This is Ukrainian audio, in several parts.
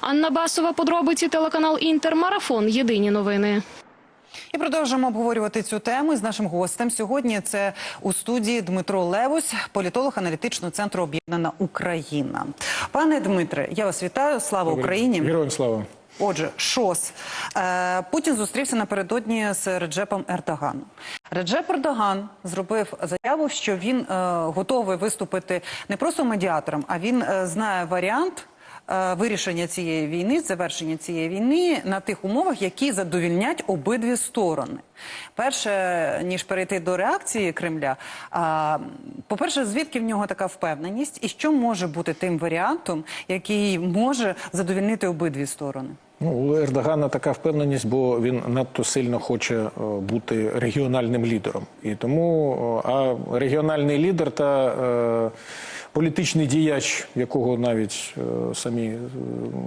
Анна Басова, подробиці телеканал Інтер, марафон. Єдині новини. І продовжуємо обговорювати цю тему з нашим гостем. Сьогодні це у студії Дмитро Левусь, політолог аналітичного центру Об'єднана Україна. Пане Дмитре, я вас вітаю. Слава Україні! Героям слава. Отже, ШОС. Е, Путін зустрівся напередодні з Реджепом Ердоганом. Реджеп Ердоган зробив заяву, що він е, готовий виступити не просто медіатором, а він е, знає варіант. Е, Вирішення цієї війни, завершення цієї війни на тих умовах, які задовільнять обидві сторони. Перше, ніж перейти до реакції Кремля, по-перше, звідки в нього така впевненість, і що може бути тим варіантом, який може задовільнити обидві сторони? Ну, у Ердогана така впевненість, бо він надто сильно хоче е, бути регіональним лідером. І тому е, а регіональний лідер та е, політичний діяч, якого навіть е, самі, е,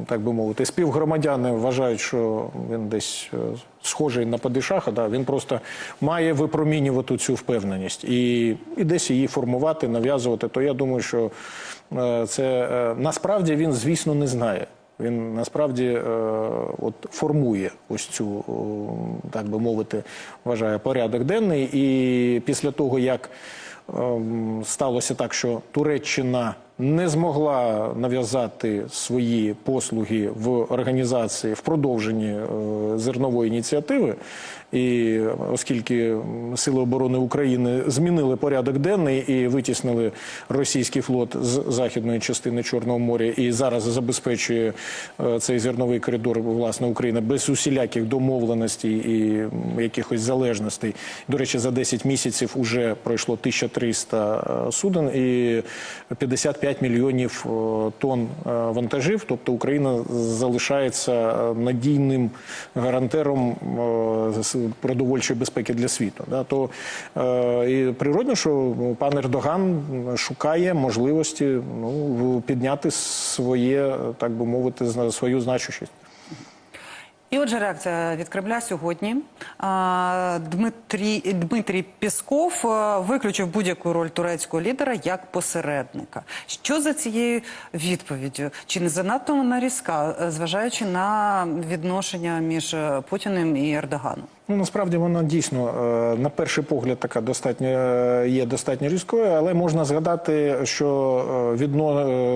так би мовити, співгромадяни вважають, що він десь е, схожий на падишаха, да, він просто має випромінювати цю впевненість і, і десь її формувати, нав'язувати. То я думаю, що е, це е, насправді він, звісно, не знає. Він насправді е, от формує ось цю, о, так би мовити, вважає порядок денний. І після того, як сталося так, що Туреччина не змогла нав'язати свої послуги в організації в продовженні е, зернової ініціативи, і оскільки Сили оборони України змінили порядок денний і витіснили російський флот з західної частини Чорного моря, і зараз забезпечує е, цей зерновий коридор власне Україна без усіляких домовленостей і якихось залежностей. До речі, за 10 місяців вже пройшло 1300 е, суден і 55 мільйонів е, тонн вантажів. Тобто Україна залишається надійним гарантером продовольчої безпеки для світу. Да? То е, і природно, що пан Ердоган шукає можливості ну, підняти своє, так би мовити, свою значущість. І отже, реакція від Кремля сьогодні. Дмитрій, Дмитрій Пісков е, виключив будь-яку роль турецького лідера як посередника. Що за цією відповіддю? Чи не занадто вона різка, е, зважаючи на відношення між е, Путіним і Ердоганом? Ну насправді вона дійсно на перший погляд така достатньо є достатньо різкою, але можна згадати, що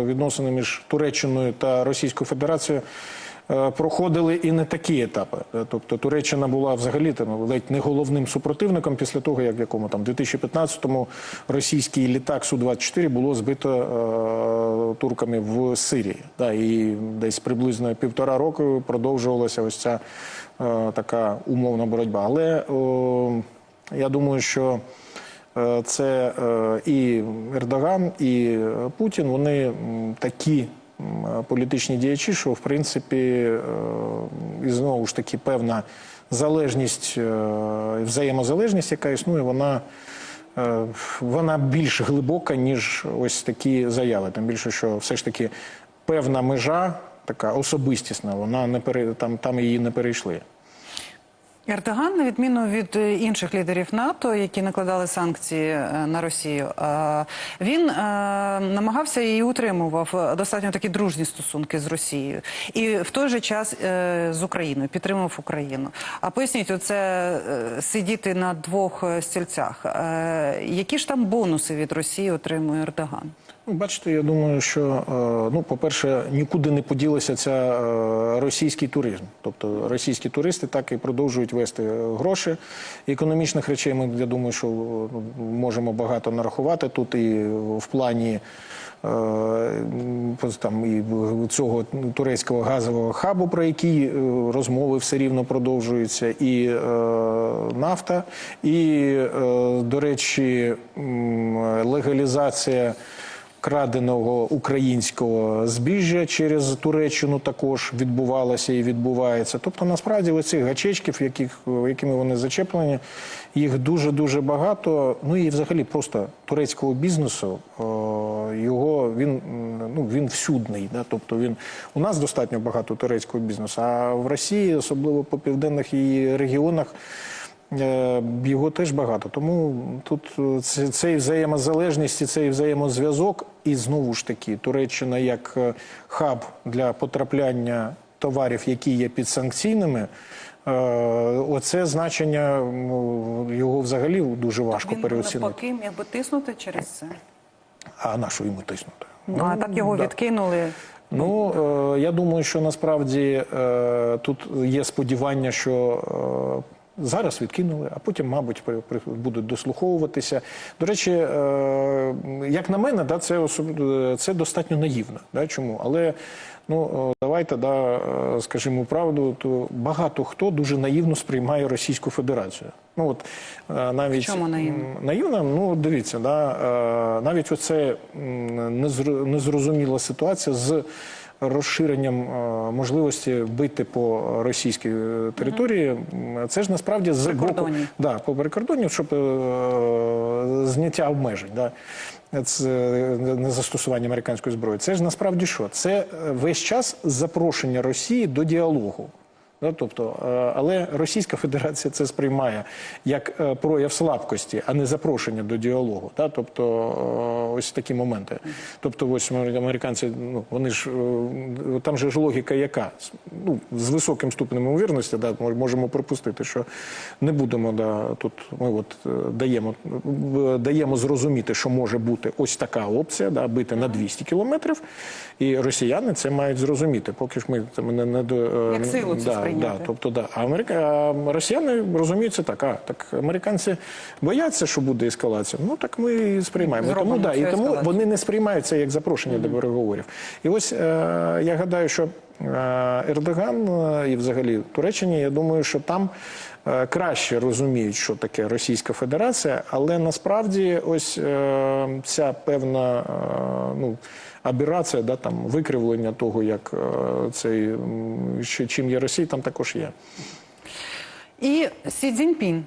відносини між Туреччиною та Російською Федерацією. Е, Проходили і не такі етапи. Е, Тобто Туреччина була взагалі там ледь не головним супротивником після того, як в якому там 2015-му російський літак Су-24 було збито е, турками в Сирії. Да, і десь приблизно півтора року продовжувалася ось ця така умовна боротьба. Але о, я думаю, що це і Ердоган, і Путін вони такі політичні діячі, що в принципі е, і знову ж таки певна залежність, е, взаємозалежність, яка існує, вона. е, Вона більш глибока, ніж ось такі заяви. Тим більше, що все ж таки певна межа, така особистісна, вона не пере, там, там її не перейшли. Ердоган, на відміну від е, інших лідерів НАТО, які накладали санкції е, на Росію, е, він намагався і утримував достатньо такі дружні стосунки з Росією, і в той же час з Україною підтримував Україну. А поясніть, оце сидіти на двох стільцях. Які ж там бонуси від Росії отримує Ердоган? Ну, бачите, я думаю, що е, ну, по-перше, нікуди не поділася ця е, російський туризм. Тобто російські туристи так і продовжують вести е, гроші. Економічних речей ми, я думаю, що можемо багато нарахувати тут і в плані. Там і цього турецького газового хабу, про який розмови все рівно продовжуються, і нафта, і, до речі, легалізація краденого українського збіжжя через Туреччину також відбувалося і відбувається. Тобто, насправді, оцих гачечків, яких, якими вони зачеплені, їх дуже дуже багато. Ну і взагалі просто турецького бізнесу. Його він ну він всюдний. Да? Тобто він у нас достатньо багато турецького бізнесу, а в Росії, особливо по південних її регіонах. Е, його теж багато. Тому тут е, цей взаємозалежність і цей взаємозв'язок, і знову ж таки, Туреччина як е, хаб для потрапляння товарів, які є підсанкційними. Оце значення ну, його взагалі дуже важко Він переоцінити. навпаки міг би тиснути через це. А на що йому тиснути? Ну, а так його да. відкинули. Ну е, я думаю, що насправді е, тут є сподівання, що зараз відкинули, а потім, мабуть, будуть дослуховуватися. До речі, е, як на мене, да, це особ... це достатньо наївно. Да, чому? Але ну е, давайте да, е, скажімо правду, то багато хто дуже наївно сприймає Російську Федерацію. Ну от навіть В чому наївно? м, Наївна, ну дивіться, да, навіть оце незрозуміла ситуація з розширенням е, можливості бити по російській е, території. Це ж насправді з боку да, по прикордонню, щоб е, зняття обмежень. Да. Це не застосування американської зброї. Це ж насправді що? Це весь час запрошення Росії до діалогу. Да, тобто, е, але Російська Федерація це сприймає як е, прояв слабкості, а не запрошення до діалогу. Да? Тобто, е, ось такі моменти. Тобто, ось американці, ну вони ж там же ж логіка яка? Ну, з високим ступенем ймовірності, да, мож- можемо припустити, що не будемо да, тут. Ми от даємо, даємо зрозуміти, що може бути ось така опція, да, бити на 200 кілометрів, і росіяни це мають зрозуміти. Поки ж ми там не, не до Як силу це да, сприйняти. Да, тобто, да. А, Америка... а росіяни розуміють це так. А так американці бояться, що буде ескалація. Ну так ми і сприймаємо. Зробимо тому, да, і тому ескалацію. вони не сприймають це як запрошення до переговорів. І ось е, я гадаю, що е, Ердоган е, і взагалі Туреччині, я думаю, що там. Е, Краще розуміють, що таке Російська Федерація, але насправді ось е, ця певна е, ну, абірація, да, там, викривлення того, як цей, чим є Росія, там також є. І Сі Цзіньпін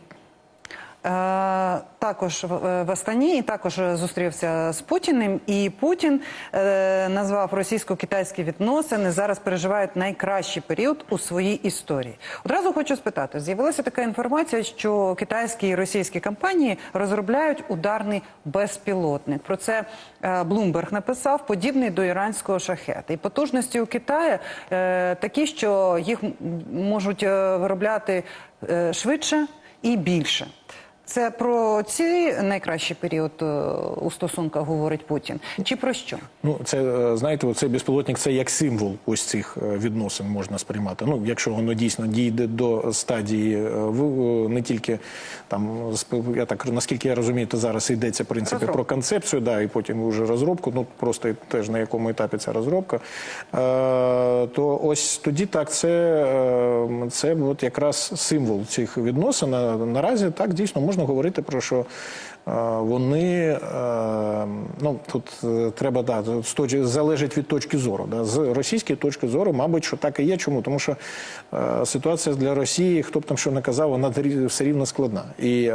також в, е, Астані і також зустрівся з Путіним. І Путін е, назвав російсько-китайські відносини зараз переживають найкращий період у своїй історії. Одразу хочу спитати: з'явилася така інформація, що китайські і російські компанії розробляють ударний безпілотник. Про це е, Блумберг написав, подібний до іранського шахета. І потужності у Китаї е, такі, що їх можуть е, виробляти е, швидше і більше. Це про ці найкращий період е, у стосунках говорить Путін. Чи про що? Ну, це е, знаєте, цей безпілотник це як символ ось цих е, відносин можна сприймати. Ну, якщо воно дійсно дійде до стадії не тільки там я так наскільки я розумію, то зараз йдеться в принципі Розробка. про концепцію, да, і потім вже розробку. Ну просто теж на якому етапі ця розробка. Е, то ось тоді так, це, це от якраз символ цих відносин. Наразі так дійсно можна говорити про що. е, Вони е, ну тут е, треба да залежить від точки зору. Да. З російської точки зору, мабуть, що так і є. Чому? Тому що ситуація для Росії, хто б там що не казав, вона все рівно складна. І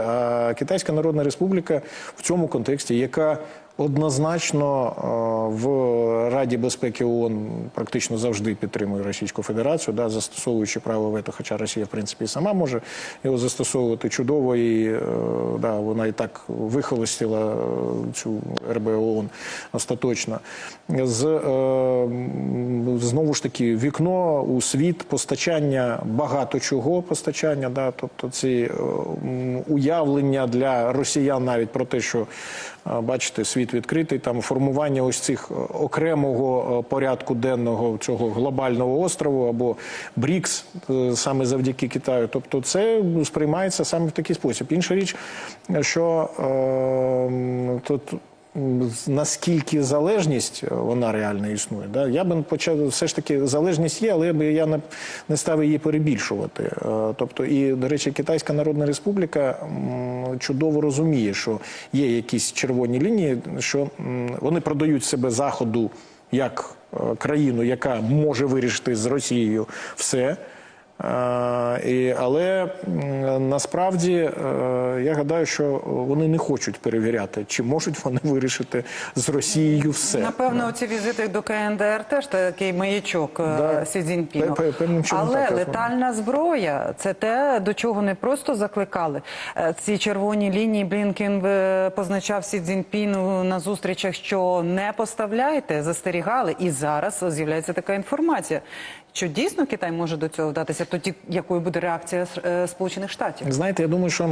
Китайська Народна Республіка в цьому контексті, яка однозначно е, в Раді безпеки ООН практично завжди підтримує Російську Федерацію, да, застосовуючи право вето, хоча Росія в принципі сама може його застосовувати чудово, і е, да, вона і так вихолостила е, цю РБ ООН остаточно. З, знову ж таки, вікно у світ, постачання багато чого постачання, да, тобто ці уявлення для росіян навіть про те, що бачите, світ відкритий, там формування ось цих е, окремого е, порядку денного цього глобального острову або БРІКС е, саме завдяки Китаю. Тобто, це сприймається саме в такий спосіб. Інша річ, що е, тут. Наскільки залежність е, вона реально існує, да? я би почав все ж таки залежність є, але я би я не, не став її перебільшувати. Е, Тобто, і до речі, Китайська Народна Республіка чудово розуміє, що є якісь червоні лінії, що вони продають себе заходу як е, країну, яка може вирішити з Росією все. Е, і, але насправді е, я гадаю, що вони не хочуть перевіряти, чи можуть вони вирішити з Росією все. Напевно, оці візити до КНДР теж такий маячок е, Да. Сі Цзіньпіну. Але так, летальна зброя це те, до чого не просто закликали. Ці червоні лінії Блінкен позначав Сі Цзіньпіну на зустрічах, що не поставляйте, застерігали. І зараз з'являється така інформація. Що дійсно Китай може до цього вдатися? Тоді якою буде реакція е, Сполучених Штатів? Знаєте, я думаю, що е,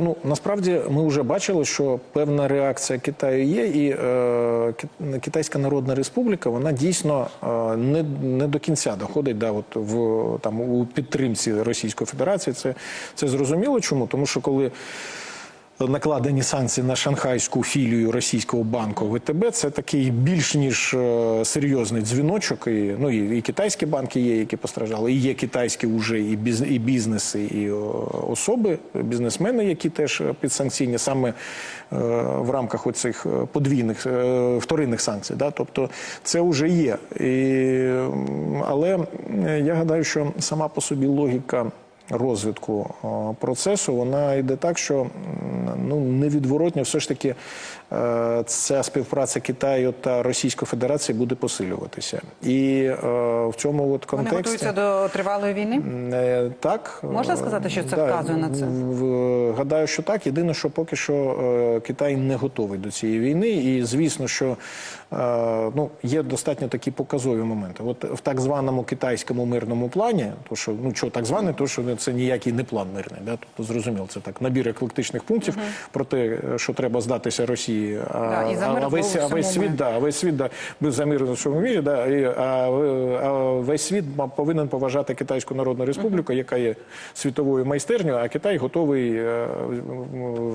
ну насправді ми вже бачили, що певна реакція Китаю є, і е, Китайська Народна Республіка вона дійсно е, не, не до кінця доходить да, от в там у підтримці Російської Федерації. Це, це зрозуміло. Чому? Тому що коли накладені санкції на шанхайську філію російського банку ВТБ, це такий більш ніж е, серйозний дзвіночок. І, ну, і, і китайські банки є, які постраждали, і є китайські вже і, біз, і бізнеси, і особи, бізнесмени, які теж підсанкційні саме е, в рамках оцих е, подвійних е, вторинних санкцій. Да? Тобто це вже є. І, але е, я гадаю, що сама по собі логіка розвитку процесу, вона йде так, що ну невідворотно все ж таки е, ця співпраця Китаю та Російської Федерації буде посилюватися. І е, в цьому от Вони готуються до тривалої війни? Е, Так Можна Е, сказати, що це да, вказує на це? Гадаю, що так. Єдине, що поки що е, Китай не готовий до цієї війни, і звісно, що е, ну є достатньо такі показові моменти. От в так званому китайському мирному плані, то що ну що так зване, то що це ніякий не план мирний. Да? Тобто зрозуміло, це так набір еклектичних пунктів про те, що треба здатися Росії, а, Да, і за мир а весь, а весь світ да, а весь світ да, за мир у всьому мірі, да, і, а, а весь світ повинен поважати Китайську Народну Республіку, яка є світовою майстернею, а Китай готовий е,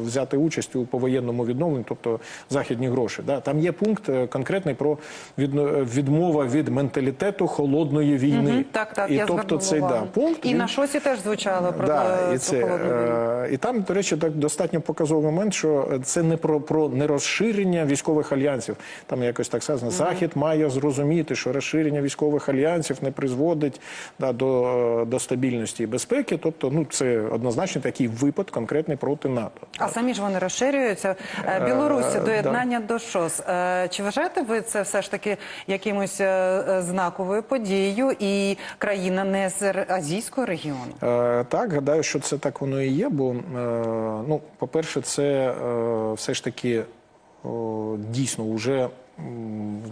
взяти участь у повоєнному відновленні, тобто західні гроші. Да. Там є пункт е, конкретний про відмова від менталітету холодної війни. Мгм, Так, так, і я тобто цей да, пункт І він- на шосі теж звучало про Да, і, це, е, і там, до речі, так достатньо показовий момент, що це не про, про не розширення військових альянсів. Там якось так сказано, Захід має зрозуміти, що розширення військових альянсів не призводить да, до, до стабільності і безпеки. Тобто, ну це однозначно такий випад конкретний проти НАТО. А самі ж вони розширюються. Е, Білорусі Е, доєднання до ШОС. Чи вважаєте ви це все ж таки якимось знаковою подією і країна не з азійського регіону? Е, так, гадаю, що це так воно і є. Бо, е, ну, по-перше, це е, все ж таки дійсно вже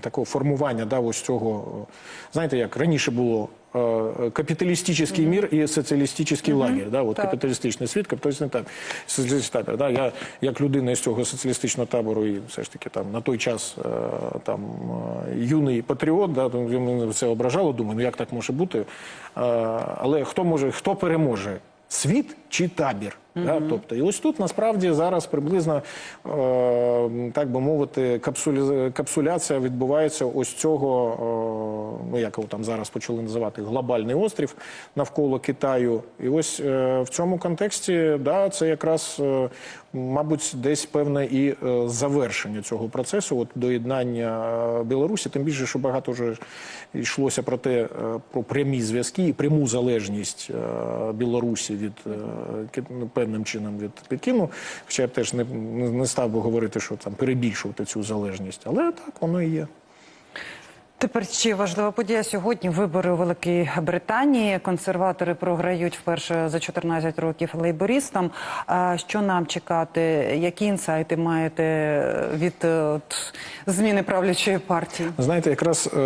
такого формування да, ось цього. Знаєте, як раніше було. е, Капіталістичний мір і соціалістичний лагерь. Да, от капіталістичний світ, капіталістичний табір. Соціалістичний табір. Да, я як людина з цього соціалістичного табору і все ж таки там на той час е, там е, юний патріот, да, мене це ображало. Думаю, ну як так може бути? Е, Але хто може, хто переможе? Світ чи табір? Да? Тобто, і ось тут насправді зараз приблизно, е, так би мовити, капсулі... капсуляція відбувається ось цього, е, ну як його там зараз почали називати, глобальний острів навколо Китаю. І ось е, в цьому контексті, да, це якраз, е, мабуть, десь певне і е, завершення цього процесу, от доєднання е, Білорусі, тим більше, що багато вже йшлося про те, е, про прямі зв'язки і пряму залежність е, Білорусі від е, ну, певним чином від Пекіну. Хоча я теж не не став би говорити, що там перебільшувати цю залежність, але так воно і є. Тепер ще важлива подія сьогодні. Вибори у Великій Британії. Консерватори програють вперше за 14 років лейбористам. А що нам чекати? Які інсайти маєте від е, от, зміни правлячої партії? Знаєте, якраз е,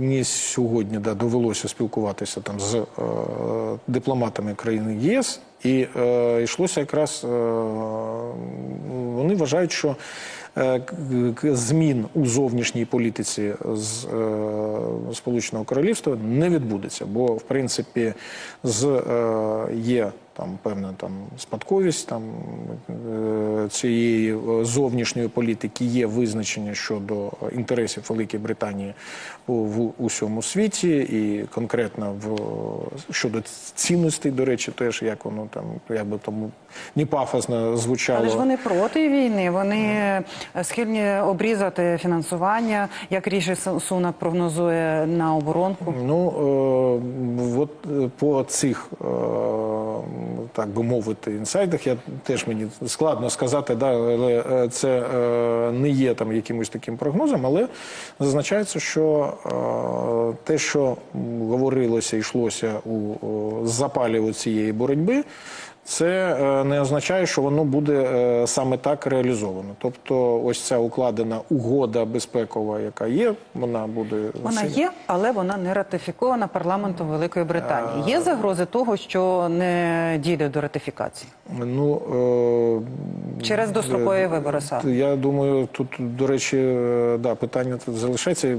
мені сьогодні да, довелося спілкуватися там з е, дипломатами країни ЄС, і е, йшлося якраз, е, вони вважають, що е, змін у зовнішній політиці з е, Сполученого Королівства не відбудеться, бо в принципі з е, є там певна там спадковість там е, цієї е, зовнішньої політики є визначення щодо інтересів Великої Британії у в усьому світі, і конкретно в щодо цінностей, до речі, теж як воно там як би тому не пафосно звучало. Але ж вони проти війни, вони е, схильні обрізати фінансування, як Ріші Су- Сунак прогнозує на оборонку. Ну е, от по цих, е, так би мовити, інсайдах я теж мені складно сказати, да, але е, це е, не є там якимось таким прогнозом, але зазначається, що е, те, що говорилося, йшлося у запалі цієї боротьби. Це е, не означає, що воно буде е, саме так реалізовано. Тобто, ось ця укладена угода безпекова, яка є, вона буде Вона є, але вона не ратифікована парламентом Великої Британії. Є загрози того, що не дійде до ратифікації Ну е, через дострокові вибори саме. Я думаю, тут, до речі, е, да, питання тут залишається.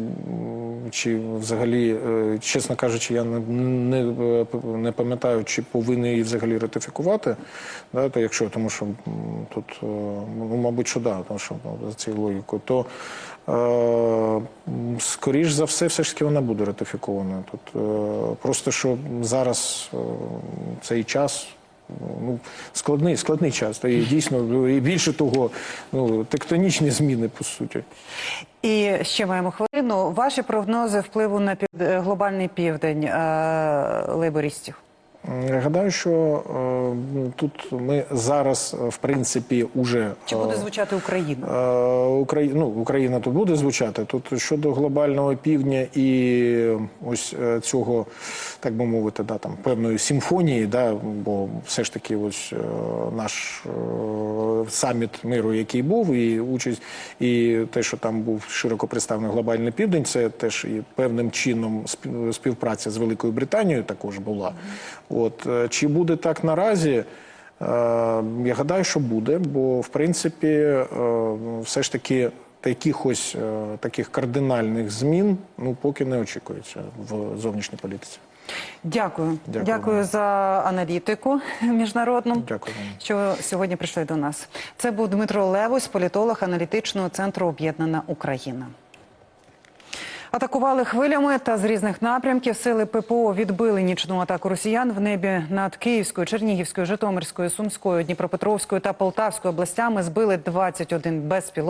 Чи взагалі, е, чесно кажучи, я не, не, е, не пам'ятаю, чи повинні її взагалі ратифікувати. Да, то якщо, тому що тут, е, ну, мабуть, що да, тому що ну, за цією логікою, то е, скоріш за все, все ж таки вона буде ратифікована. Тут е, просто що зараз е, цей час. Ну, складний, складний час. Та і дійсно, і більше того, ну, тектонічні зміни, по суті. І ще маємо хвилину. Ваші прогнози впливу на пів... е, глобальний південь е... лейбористів? Я гадаю, що е, тут ми зараз, е, в принципі, уже Чи буде звучати Україна? Україна, ну, Україна тут буде звучати. Тут щодо глобального півдня і ось е, цього, так би мовити, да, там певної симфонії, да, бо все ж таки, ось е, наш е, саміт миру, який був, і участь, і те, що там був широко представлений глобальний південь, це теж і певним чином спів- співпраця з Великою Британією також була. От е, чи буде так наразі? Е, Я гадаю, що буде, бо в принципі, е, все ж таки якихось таких кардинальних змін ну поки не очікується в зовнішній політиці. Дякую. Дякую Дякую за аналітику міжнародну. Дякую що сьогодні прийшли до нас. Це був Дмитро Левось, політолог аналітичного центру Об'єднана Україна. Атакували хвилями та з різних напрямків сили ППО відбили нічну атаку росіян в небі над Київською, Чернігівською, Житомирською, Сумською, Дніпропетровською та Полтавською областями. Збили 21 безпілотник.